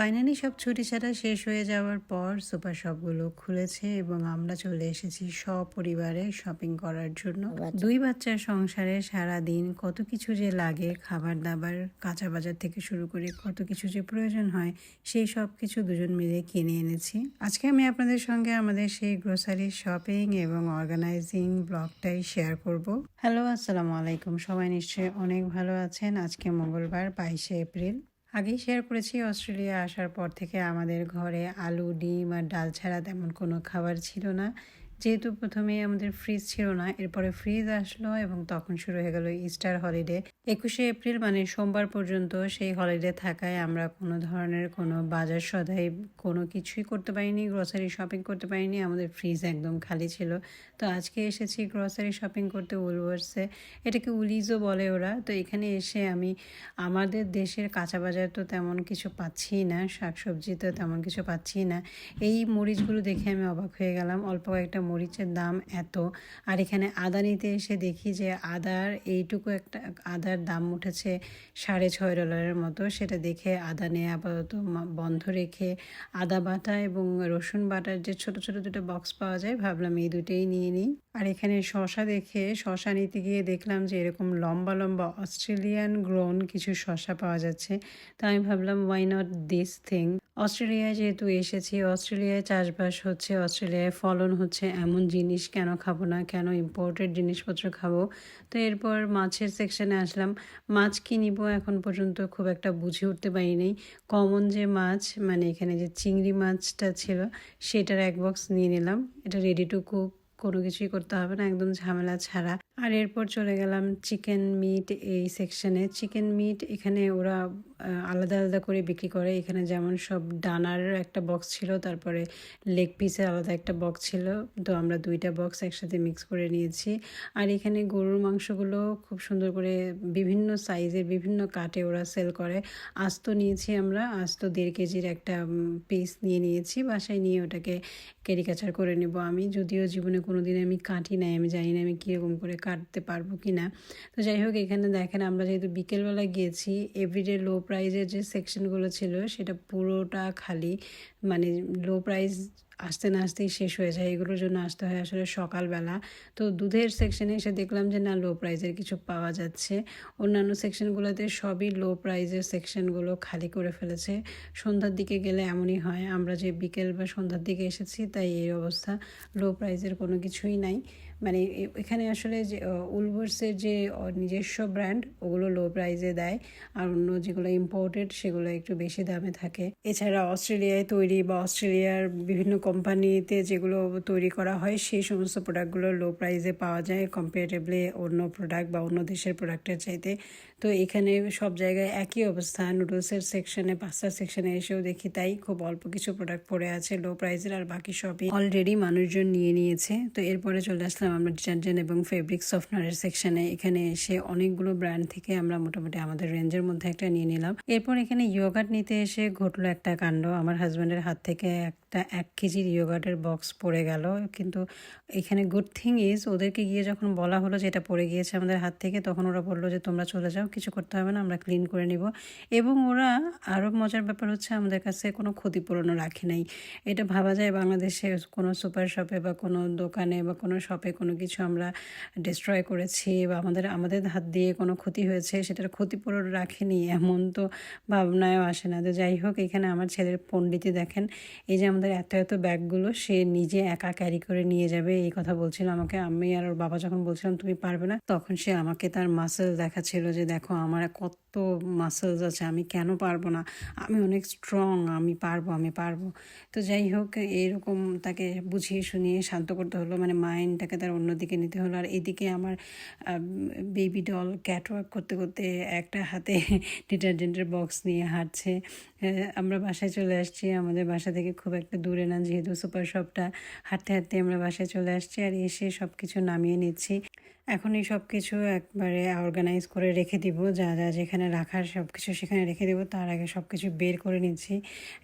Finally সব ছুটি ছাড়া শেষ হয়ে যাওয়ার পর সুপার শপগুলো খুলেছে এবং আমরা চলে এসেছি সপরিবারে শপিং করার জন্য। দুই বাচ্চার সংসারে সারা দিন কত কিছু যে লাগে খাবার দাবার কাঁচা বাজার থেকে শুরু করে কত কিছু যে প্রয়োজন হয় সেই সব কিছু দুজন মিলে কিনে এনেছি। আজকে আমি আপনাদের সঙ্গে আমাদের সেই গ্রোসারি শপিং এবং অর্গানাইজিং ব্লগটাই শেয়ার করব। হ্যালো আসসালামু আলাইকুম। সবাই নিশ্চয়ই অনেক ভালো আছেন। আজকে মঙ্গলবার বাইশে এপ্রিল। আগেই শেয়ার করেছি, অস্ট্রেলিয়া আসার পর থেকে আমাদের ঘরে আলু, ডিম আর ডাল ছাড়া তেমন কোনো খাবার ছিল না। যেহেতু প্রথমে আমাদের ফ্রিজ ছিল না, এরপরে ফ্রিজ আসলো এবং তখন শুরু হয়ে গেল ইস্টার হলিডে একুশে এপ্রিল মানে সোমবার পর্যন্ত সেই হলিডে থাকায় আমরা কোনো ধরনের কোনো বাজার সদাই কোনো কিছুই করতে পারিনি গ্রসারি শপিং করতে পারিনি, আমাদের ফ্রিজ একদম খালি ছিল। তো আজকে এসেছি গ্রসারি শপিং করতে উলওয়ার্সে এটাকে উলিজও বলে ওরা। তো এখানে এসে আমি, আমাদের দেশের কাঁচা বাজার তো তেমন কিছু পাচ্ছি না, শাকসবজি তো তেমন কিছু পাচ্ছি না। এই মরিচগুলো দেখে আমি অবাক হয়ে গেলাম। অল্প কয়েকটা মরিচের দাম এত। আর এখানে আদা নিতে এসে দেখি যে আদার এইটুকু একটা, আদার দাম উঠেছে সাড়ে ছয় ডলারের মতো। সেটা দেখে আদা নিয়ে আপাতত বন্ধ রেখে আদা বাটা এবং রসুন বাটার যে ছোট ছোট দুটো বক্স পাওয়া যায়, ভাবলাম এই দুটোই নিয়ে নিই। আর এখানে শশা দেখে, শশা নিতে গিয়ে দেখলাম যে এরকম লম্বা লম্বা অস্ট্রেলিয়ান গ্রোন কিছু শশা পাওয়া যাচ্ছে। তো আমি ভাবলাম ওয়াই নট দিস থিং অস্ট্রেলিয়ায় যেহেতু এসেছি, অস্ট্রেলিয়ায় চাষবাস হচ্ছে, অস্ট্রেলিয়ায় ফলন হচ্ছে, এমন জিনিস কেন খাব না? কেন ইম্পোর্টেড জিনিসপত্র খাব? তো এরপর মাছের সেকশনে আসলাম। মাছ কি নিব এখন পর্যন্ত খুব একটা বুঝে উঠতে পারিনি কমন যে মাছ মানে এখানে যে চিংড়ি মাছটা ছিল, সেটার এক বক্স নিয়ে নিলাম। এটা রেডি টু কুক কোনো কিছুই করতে হবে না, একদম ঝামেলা ছাড়া। আর এরপর চলে গেলাম চিকেন মিট এই সেকশনে চিকেন মিট এখানে ওরা আলাদা আলাদা করে বিক্রি করে। এখানে যেমন সব ডানার একটা বক্স ছিল, তারপরে লেগ পিসের আলাদা একটা বক্স ছিল। তো আমরা দুইটা বক্স একসাথে মিক্স করে নিয়েছি। আর এখানে গরুর মাংসগুলো খুব সুন্দর করে বিভিন্ন সাইজের বিভিন্ন কাটে ওরা সেল করে। আস্ত নিয়েছি আমরা, আস্ত দেড় কেজির একটা পিস নিয়ে নিয়েছি। বাসায় নিয়ে ওটাকে ক্যারিকাচার করে নেব আমি। যদিও জীবনে কোনো দিন আমি কাটি নাই, আমি জানি না আমি কীরকম করে কাটতে পারব কি না তো যাই হোক, এখানে দেখেন আমরা যেহেতু বিকেলবেলা গিয়েছি এভরিডে লো প্রাইজের যে সেকশনগুলো ছিল, সেটা পুরোটা খালি মানে লো প্রাইস আসতে না আসতেই শেষ হয়ে যায়। এগুলোর জন্য আসতে হয় আসলে সকালবেলা। তো দুধের সেকশনে এসে দেখলাম যে, না লো প্রাইজের কিছু পাওয়া যাচ্ছে। অন্যান্য সেকশনগুলোতে সবই লো প্রাইজের সেকশনগুলো খালি করে ফেলেছে। সন্ধ্যার দিকে গেলে এমনই হয়। আমরা যে বিকেল বা সন্ধ্যার দিকে এসেছি, তাই এই অবস্থা। লো প্রাইজের কোনো কিছুই নাই। মানে এখানে আসলে যে উলভার্সের যে নিজস্ব ব্র্যান্ড ওগুলো লো প্রাইজে দেয়। আর অন্য যেগুলো ইম্পোর্টেড সেগুলো একটু বেশি দামে থাকে। এছাড়া অস্ট্রেলিয়ায় তৈরি বা অস্ট্রেলিয়ার বিভিন্ন কোম্পানিতে যেগুলো তৈরি করা হয়, সেই সমস্ত প্রোডাক্টগুলো লো প্রাইজে পাওয়া যায়। কম্পারেটিভলি অন্য প্রোডাক্ট বা অন্য দেশের প্রোডাক্টের চাইতে। তো এখানে সব জায়গায় একই অবস্থা। নুডলসের সেকশনে পাস্তার সেকশনে এসেও দেখি তাই। খুব অল্প কিছু প্রোডাক্ট পড়ে আছে লো প্রাইজের আর বাকি সবই অলরেডি মানুষজন নিয়ে নিয়েছে। তো এরপরে চলে আসলাম আমরা ডিটারজেন্ট এবং ফেব্রিক সফটনারের সেকশনে। এখানে এসে অনেকগুলো ব্র্যান্ড থেকে আমরা মোটামুটি আমাদের রেঞ্জের মধ্যে একটা নিয়ে নিলাম। এরপর এখানে ইয়োগাট নিতে এসে ঘটলো একটা কাণ্ড। আমার হাজব্যান্ডের হাত থেকে একটা এক কেজির ইয়োগাটের বক্স পড়ে গেল। কিন্তু এখানে গুড থিং ইজ ওদেরকে গিয়ে যখন বলা হলো যে এটা পড়ে গিয়েছে আমাদের হাত থেকে, তখন ওরা বলল যে তোমরা চলে যাও, কিছু করতে হবে না, আমরা ক্লিন করে নিব। এবং ওরা আরও মজার ব্যাপার হচ্ছে আমাদের কাছে কোনো ক্ষতিপূরণও রাখে নাই। এটা ভাবা যায় বাংলাদেশে কোনো সুপার শপে বা কোনো দোকানে বা কোনো শপে কোনো কিছু আমরা ডিস্ট্রয় করেছি বা আমাদের আমাদের হাত দিয়ে কোনো ক্ষতি হয়েছে, সেটার ক্ষতিপূরণ রাখেনি এমন তো ভাবনায়ও আসে না। তো যাই হোক, এখানে আমার ছেলের পণ্ডিতি দেখেন। এই যে আমাদের এত এত ব্যাগগুলো সে নিজে একা ক্যারি করে নিয়ে যাবে, এই কথা বলছিল আমাকে। আমি আর ওর বাবা যখন বলছিলাম, তুমি পারবে না? তখন সে আমাকে তার মাসেল দেখাচ্ছিল যে, দেখো, আমার কত মাসেলস আছে, আমি কেন পারব না? আমি অনেক স্ট্রং আমি পারব আমি পারব। তো যাই হোক, এরকম তাকে বুঝিয়ে শুনিয়ে শান্ত করতে হলো মানে মাইন্ডটাকে তার অন্যদিকে নিতে হলো। আর এদিকে আমার বেবি ডল ক্যাটওয়ার্ক করতে করতে একটা হাতে ডিটারজেন্টের বক্স নিয়ে হাঁটছে। আমরা বাসায় চলে আসছি। আমাদের বাসা থেকে খুব একটা দূরে না, যেহেতু সুপার শপটা হাঁটতে হাঁটতে আমরা বাসায় চলে আসছি আর এসে সব কিছু নামিয়ে নিচ্ছি। এখন এই সব কিছু একবারে অর্গানাইজ করে রেখে দিব। যা যা যেখানে রাখার সব কিছু সেখানে রেখে দেবো। তার আগে সব কিছু বের করে নিচ্ছি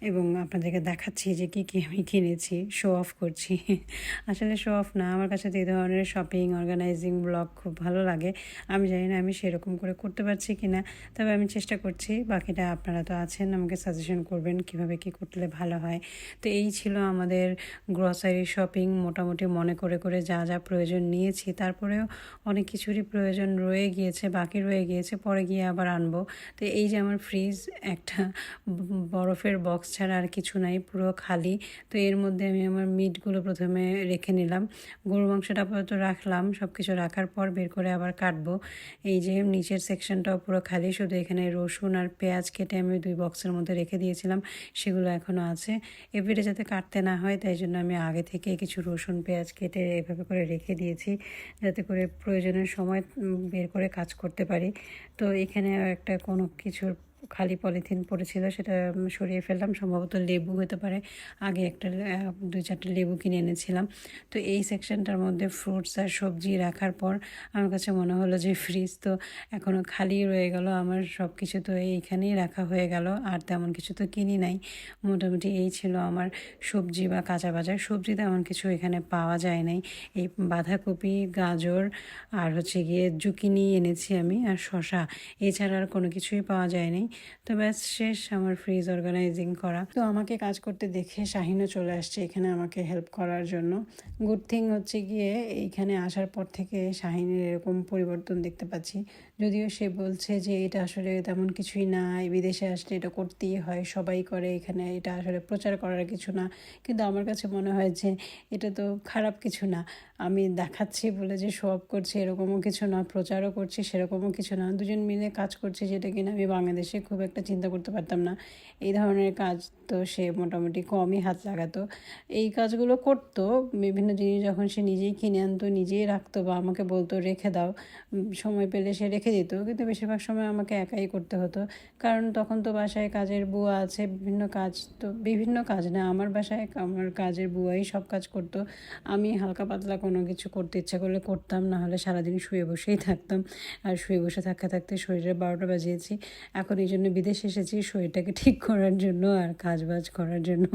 এবং আপনাদেরকে দেখাচ্ছি যে কী কী আমি কিনেছি শো অফ করছি। আসলে শো অফ না, আমার কাছে তো এই ধরনের শপিং অর্গানাইজিং ব্লগ খুব ভালো লাগে। আমি জানি না আমি সেরকম করে করতে পারছি কি না তবে আমি চেষ্টা করছি। বাকিটা আপনারা তো আছেন, আমাকে সাজেশন করবেন কীভাবে কি করলে ভালো হয়। তো এই ছিল আমাদের গ্রসারি শপিং মোটামুটি মনে করে করে যা যা প্রয়োজন নিয়েছি। তারপরেও অনেক কিছুরই প্রয়োজন রয়ে গিয়েছে, বাকি রয়ে গিয়েছে, পরে গিয়ে আবার আনব। তো এই যে আমার ফ্রিজ একটা বরফের বক্স ছাড়া আর কিছু নাই, পুরো খালি। তো এর মধ্যে আমি আমার মিটগুলো প্রথমে রেখে নিলাম। গরু মাংসটা আপাতত রাখলাম সব কিছু রাখার পর বের করে আবার কাটবো। এই যে নিচের সেকশনটাও পুরো খালি, শুধু এখানে রসুন আর পেঁয়াজ কেটে আমি দুই বক্সের মধ্যে রেখে দিয়েছিলাম, সেগুলো এখনও আছে। এবারে যাতে কাটতে না হয়, তাই জন্য আমি আগে থেকে কিছু রসুন, পেঁয়াজ কেটে এভাবে করে রেখে দিয়েছি, যাতে করে প্রয়োজনের সময় বের করে কাজ করতে পারি। তো এখানে একটা কোনো কিছুর খালি পলিথিন পড়েছিল, সেটা সরিয়ে ফেললাম। সম্ভবত লেবু হতে পারে। আগে একটা দুই চারটে লেবু কিনে এনেছিলাম। তো এই সেকশনটার মধ্যে ফ্রুটস আর সবজি রাখার পর আমার কাছে মনে হলো যে, ফ্রিজ তো এখনও খালি রয়ে গেল। আমার সব কিছু তো এইখানেই রাখা হয়ে গেল। আর তেমন কিছু তো কিনি নাই। মোটামুটি এই ছিল আমার সবজি বা কাঁচা বাজার। সবজি তেমন কিছু এখানে পাওয়া যায় নাই। এই বাঁধাকপি, গাজর আর হচ্ছে গিয়ে জুকিনি এনেছি আমি, আর শশা এছাড়া আর কোনো কিছুই পাওয়া যায় নাই। তো ব্যাস, শেষ আমার ফ্রিজ অর্গানাইজিং করা। তো আমাকে কাজ করতে দেখে শাহিনও চলে আসছে এখানে আমাকে হেল্প করার জন্য। গুড থিং হচ্ছে গিয়ে এইখানে আসার পর থেকে শাহিনের এরকম পরিবর্তন দেখতে পাচ্ছি। যদিও সে বলছে যে এটা আসলে তেমন কিছুই না বিদেশে আসলে এটা করতেই হয়, সবাই করে এখানে, এটা আসলে প্রচার করার কিছু না। কিন্তু আমার কাছে মনে হয় যে এটা তো খারাপ কিছু না। আমি দেখাচ্ছি বলে যে শো অফ করছি, এরকমও কিছু না, প্রচারও করছি, সেরকমও কিছু না। দুজন মিলে কাজ করছি যেটা কিনা আমি বাংলাদেশে খুব একটা চিন্তা করতে পারতাম না। এই ধরনের কাজ তো সে মোটামুটি কমই হাত লাগাতো। এই কাজগুলো করতো, বিভিন্ন জিনিস যখন সে নিজেই কিনে আনতো, নিজেই রাখতো বা আমাকে বলতো, রেখে দাও। সময় পেলে সে রেখে দিত, কিন্তু বেশিরভাগ সময় আমাকে একাই করতে হতো। কারণ তখন তো বাসায় কাজের বুয়া আছে, বিভিন্ন কাজ তো, বিভিন্ন কাজ না, আমার বাসায় আমার কাজের বুয়াই সব কাজ করতো। আমি হালকা পাতলা কোনো কিছু করতে ইচ্ছা করলে করতাম, না হলে সারাদিন শুয়ে বসেই থাকতাম। আর শুয়ে বসে থাকতে থাকতে শরীরে বারোটা বাজিয়েছি। এখন এই জন্য বিদেশে এসেছি শরীরটাকে ঠিক করার জন্য আর কাজ বাজ করার জন্য।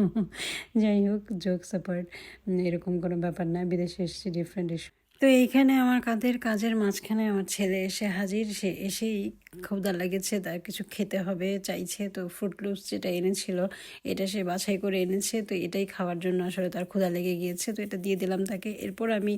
যাই হোক জোক সাপার্ট এরকম কোনো ব্যাপার না। বিদেশে এসেছি ডিফারেন্ট ইস্যু তো এইখানে আমার কাদের কাজের মাঝখানে আমার ছেলে এসে হাজির। সে এসেই ক্ষুদা লেগেছে, তার কিছু খেতে হবে চাইছে, তো ফ্রুট লুপস যেটা এনেছিল, এটা সে বাছাই করে এনেছে, তো এটাই খাওয়ার জন্য আসলে তার ক্ষুদা লেগে গিয়েছে, তো এটা দিয়ে দিলাম তাকে। এরপর আমি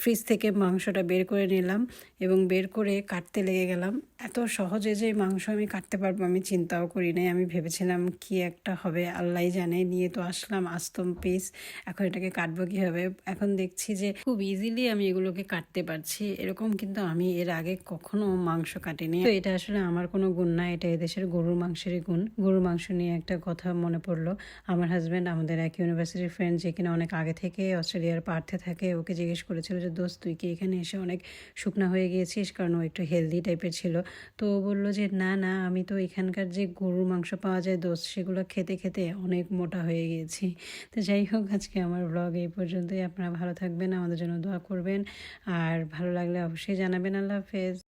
ফ্রিজ থেকে মাংসটা বের করে নিলাম এবং বের করে কাটতে লেগে গেলাম। এত সহজে যে মাংস আমি কাটতে পারব আমি চিন্তাও করি নাই, আমি ভেবেছিলাম কি একটা হবে আল্লাহ জানে, নিয়ে তো আসলাম আস্তম পিস এখন এটাকে কাটবো কীভাবে? এখন দেখছি যে খুব ইজিলি আমি এগুলোকে কাটতে পারছি, এরকম কিন্তু আমি এর আগে কখনো মাংস কাটিনি। তো এটা আসলে আমার কোনো গুণ না, এটা এদেশের গরুর মাংসেরই গুণ। গরুর মাংস নিয়ে একটা কথা মনে পড়ল। আমার হাজব্যান্ড আমাদের এক ইউনিভার্সিটির ফ্রেন্ড যে কিনা অনেক আগে থেকে অস্ট্রেলিয়ার পার্থে থাকে, ওকে জিজ্ঞেস করেছিল যে, দোস্ত, তুই কি এখানে এসে অনেক শুকনা হয়ে গিয়েছিস? কারণ ও একটু হেলদি টাইপের ছিল। তো ও বলল যে, না না, আমি তো এখানকার যে গরুর মাংস পাওয়া যায়, দোস্ত, সেগুলো খেতে খেতে অনেক মোটা হয়ে গিয়েছি। তো যাই হোক, আজকে আমার ব্লগ এই পর্যন্তই। আপনারা ভালো থাকবেন, আমাদের জন্য দোয়া করবেন। আর ভালো লাগলে অবশ্যই জানাবেন। আল্লাহ হাফেজ।